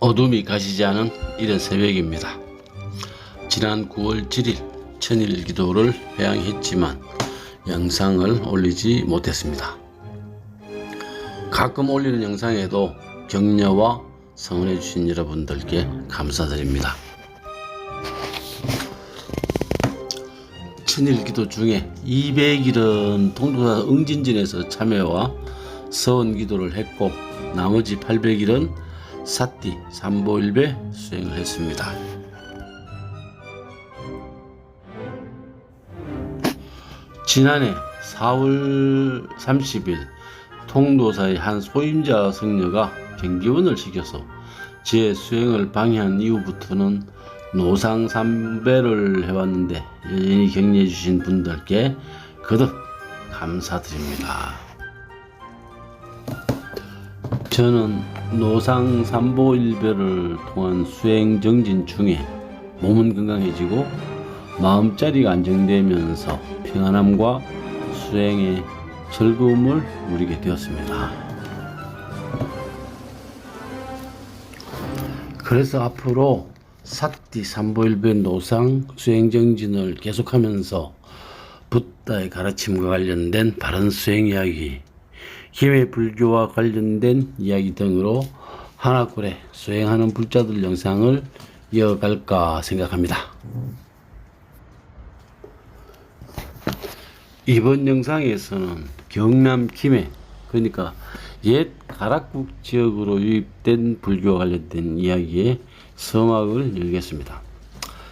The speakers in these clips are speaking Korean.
어둠이 가시지 않은 이른 새벽입니다. 지난 9월 7일 천일 기도를 회양했지만 영상을 올리지 못했습니다. 가끔 올리는 영상에도 격려와 성원해 주신 여러분들께 감사드립니다. 천일 기도 중에 200일은 동도사 응진진에서 참여와 서원 기도를 했고 나머지 800일은 사띠 삼보일배 수행을 했습니다. 지난해 4월 30일 통도사의 한 소임자 성녀가 경기원을 시켜서 제 수행을 방해한 이후부터는 노상 삼배를 해왔는데 여전히 격려해 주신 분들께 거듭 감사드립니다. 저는 노상 삼보 일배를 통한 수행 정진 중에 몸은 건강해지고 마음자리가 안정되면서 평안함과 수행의 즐거움을 누리게 되었습니다. 그래서 앞으로 사띠 삼보일배 노상 수행 정진을 계속하면서 붓다의 가르침과 관련된 바른 수행 이야기, 힘의 불교와 관련된 이야기 등으로 하나꼴에 수행하는 불자들 영상을 이어갈까 생각합니다. 이번 영상에서는 경남 김해 그러니까 옛 가락국 지역으로 유입된 불교와 관련된 이야기의 서막을 열겠습니다.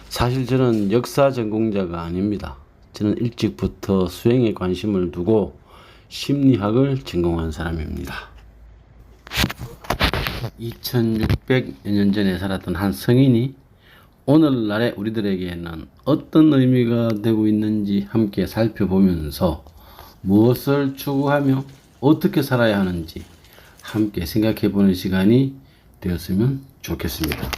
사실 저는 역사 전공자가 아닙니다. 저는 일찍부터 수행에 관심을 두고 심리학을 전공한 사람입니다. 2600여 년 전에 살았던 한 성인이 오늘날의 우리들에게는 어떤 의미가 되고 있는지 함께 살펴보면서 무엇을 추구하며 어떻게 살아야 하는지 함께 생각해 보는 시간이 되었으면 좋겠습니다.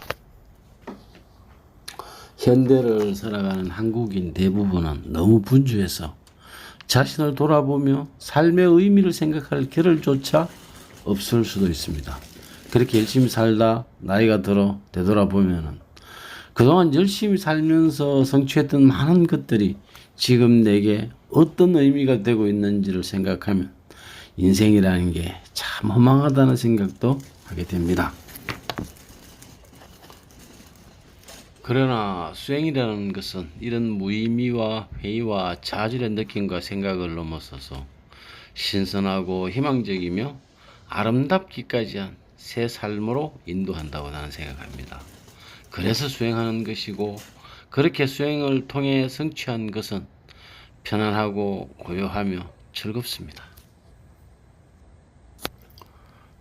현대를 살아가는 한국인 대부분은 너무 분주해서 자신을 돌아보며 삶의 의미를 생각할 겨를조차 없을 수도 있습니다. 그렇게 열심히 살다 나이가 들어 되돌아보면은 그동안 열심히 살면서 성취했던 많은 것들이 지금 내게 어떤 의미가 되고 있는지를 생각하면 인생이라는 게 참 허망하다는 생각도 하게 됩니다. 그러나 수행이라는 것은 이런 무의미와 회의와 자질의 느낌과 생각을 넘어서서 신선하고 희망적이며 아름답기까지 한 새 삶으로 인도한다고 나는 생각합니다. 그래서 수행하는 것이고 그렇게 수행을 통해 성취한 것은 편안하고 고요하며 즐겁습니다.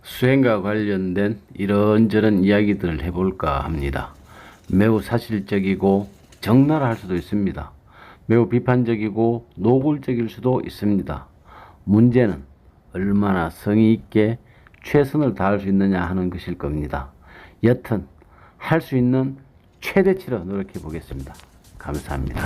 수행과 관련된 이런저런 이야기들을 해볼까 합니다. 매우 사실적이고 적나라할 수도 있습니다. 매우 비판적이고 노골적일 수도 있습니다. 문제는 얼마나 성의 있게 최선을 다할 수 있느냐 하는 것일 겁니다. 여튼 할 수 있는 최대치로 노력해 보겠습니다. 감사합니다.